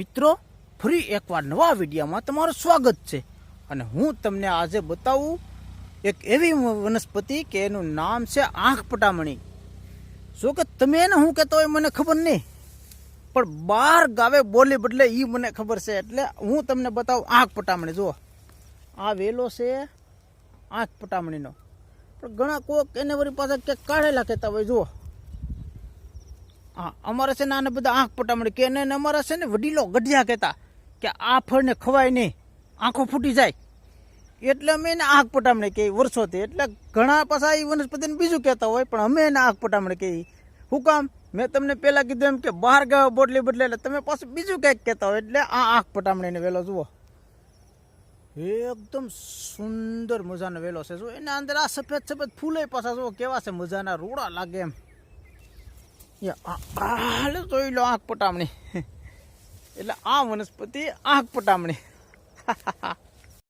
મિત્રો, ફરી એકવાર નવા વિડીયોમાં તમારું સ્વાગત છે. અને હું તમને આજે બતાવું એક એવી વનસ્પતિ કે એનું નામ છે આંખ પટામણી. જો કે તમે એને હું કહેતો હોય મને ખબર નહીં. પણ બાર ગાવે બોલી બદલે એ મને ખબર છે. એટલે હું તમને બતાવું આંખ પટામણી. જુઓ. આ વેલો છે આંખ પટામણીનો. પણ ઘણા કોક એને વળી પાછા ક્યાંક કાઢેલા કહેતા હોય. જુઓ. હા, અમારે છે ને આને બધા આંખ પટામણી કે એને અમારા છે ને વડીલો ગઢિયા કહેતા કે આ ફળને ખવાય નહીં, આંખો ફૂટી જાય. એટલે અમે એને આંખ પટામણી કહીએ વર્ષોથી. એટલે ઘણા પાછા એ વનસ્પતિને બીજું કહેતા હોય, પણ અમે એને આંખ પટામણી કહીએ હું કામ, મેં તમને પહેલાં કીધું એમ કે બહાર ગાવ બોટલી બદલે, એટલે તમે પાછું બીજું કંઈક કહેતા હોય, એટલે આ આંખ પટામણીને વેલો જુઓ. એકદમ સુંદર મજાનો વેલો છે. જો એના અંદર આ સફેદ સફેદ ફૂલે પાછા જો કેવા છે મજાના રોડા લાગે એમ. હાલે જોઈ લો આંખ પટામણી. એટલે આ વનસ્પતિ આંખ પટામણી.